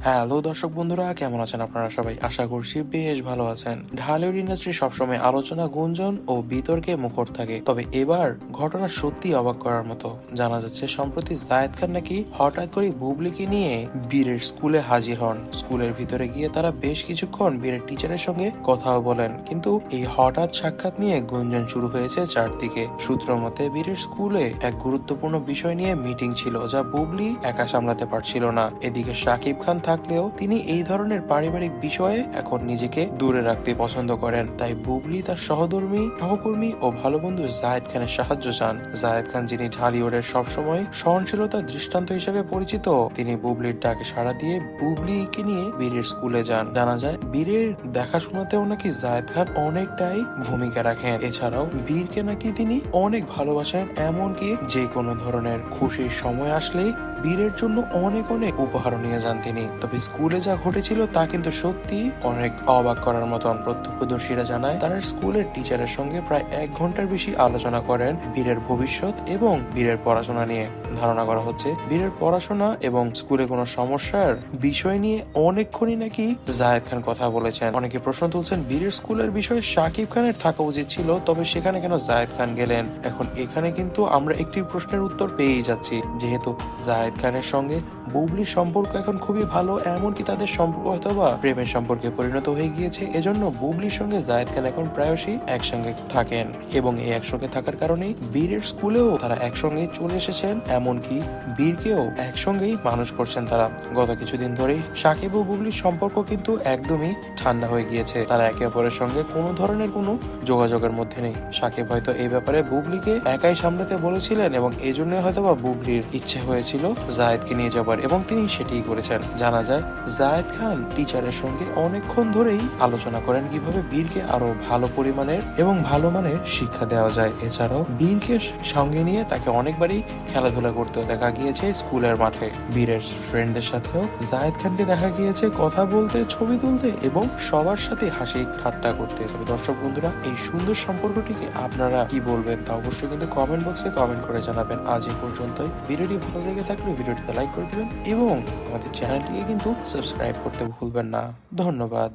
Hello দর্শক বন্ধুরা, কেমন আছেন আপনারা সবাই? আশা করছি বেশ ভালো আছেন। ঢালিউড ইন্ডাস্ট্রি সবসময় আলোচনা, গুঞ্জন ও বিতর্কে মুখর থাকে। তবে এবার ঘটনা সত্যি অবাক করার মতো। জানা যাচ্ছে, সম্প্রতি জায়েদ খান নাকি হঠাৎ করে বুবলিকে নিয়ে বীরের স্কুলে হাজির হন। স্কুলের ভিতরে গিয়ে তারা বেশ কিছুক্ষণ বীরের টিচারের সঙ্গে কথাও বলেন। কিন্তু এই হঠাৎ সাক্ষাৎ নিয়ে গুঞ্জন শুরু হয়েছে চারদিকে। সূত্র মতে, বীরের স্কুলে এক গুরুত্বপূর্ণ বিষয় নিয়ে মিটিং ছিল, যা বুবলি একা সামলাতে পারছিল না। এদিকে সাকিব খান থাকলেও তিনি এই ধরনের পারিবারিক বিষয়ে এখন নিজেকে দূরে রাখতে পছন্দ করেন। তাই বুবলি তার সহধর্মী, সহকর্মী ও ভালো বন্ধু জায়েদ খানের সাহায্য চান। জায়েদ খান যিনি ঢালিউডের সবসময় সহনশীলতার দৃষ্টান্ত হিসেবে পরিচিত, তিনি বুবলির ডাকে সাড়া দিয়ে বুবলিকে নিয়ে বীরের স্কুলে যান। জানা যায়, বীরের দেখাশোনাতেও নাকি জায়েদ খান অনেকটাই ভূমিকা রাখেন। এছাড়াও বীরকে নাকি তিনি অনেক ভালোবাসেন, এমনকি যে কোনো ধরনের খুশির সময় আসলেই বীরের জন্য অনেক অনেক উপহার নিয়ে যান তিনি। তবে স্কুলে যা ঘটেছিল তা কিন্তু সত্যি অনেক অবাক করার মতন। প্রত্যক্ষদর্শীরা জানায়, তারা স্কুলের টিচারের সঙ্গে প্রায় এক ঘণ্টার বেশি আলোচনা করেন বীরের ভবিষ্যৎ এবং বীরের পড়াশোনা নিয়ে। ধারণা করা হচ্ছে, বীরের পড়াশোনা এবং স্কুলে কোনো সমস্যার বিষয় নিয়ে অনেকক্ষণই নাকি জায়েদ খান কথা বলেছেন। অনেকে প্রশ্ন তুলছেন, বীরের স্কুলের বিষয়ে শাকিব খানের থাকা উচিত ছিল, তবে সেখানে কেন জায়েদ খান গেলেন? এখন এখানে কিন্তু আমরা একটি প্রশ্নের উত্তর পেয়েই যাচ্ছি। যেহেতু জায়েদ খানের সঙ্গে বুবলির সম্পর্ক এখন খুবই ভালো এমনকি তাদের সম্পর্ক হয়তো বা প্রেমের সম্পর্কে পরিণত হয়ে গিয়েছে, এজন্য বুবলির সঙ্গে জায়েদ খান এখন প্রায়শই একসঙ্গে থাকেন এবং এই একসঙ্গে থাকার কারণেই বীরের স্কুলেও তারা একসঙ্গে চলে এসেছেন, এমনকি বীরকেও একসঙ্গেই মানুষ করছেন তারা। গত কিছুদিন ধরেই সাকিব ও বুবলির সম্পর্ক কিন্তু একদমই ঠান্ডা হয়ে গিয়েছে। তারা একে অপরের সঙ্গে কোনো ধরনের কোনো যোগাযোগের মধ্যে নেই। সাকিব হয়তো এই ব্যাপারে বুবলিকে একাই সামলাতে বলেছিলেন এবং এই জন্য হয়তো বা বুবলির ইচ্ছে হয়েছিল জায়েদকে নিয়ে যাবার এবং তিনি সেটিই করেছেন। জানা যায় জায়েদ খান টিচারের সঙ্গে অনেকক্ষণ ধরেই আলোচনা করেন কীভাবে বীরকে আরও ভালো পরিমাণের এবং ভালো মানের শিক্ষা দেওয়া যায়। এছাড়াও বীরকে সঙ্গে নিয়ে তাকে অনেকবারই খেলাধুলা করতেও দেখা গিয়েছে স্কুলের মাঠে। বীরের ফ্রেন্ডদের সাথেও জায়েদ খানকে দেখা গিয়েছে কথা বলতে, ছবি তুলতে এবং সবার সাথে হাসি ঠাট্টা করতে। তবে দর্শক বন্ধুরা, এই সুন্দর সম্পর্কটিকে আপনারা কি বলবেন তা অবশ্যই কিন্তু কমেন্ট বক্সে কমেন্ট করে জানাবেন। আজ এই পর্যন্তই। ভিডিওটি ভালো লেগে থাকলে ভিডিওটিতে লাইক করে দিবেন এবং আমাদের চ্যানেলটিকে কিন্তু সাবস্ক্রাইব করতে ভুলবেন না। ধন্যবাদ।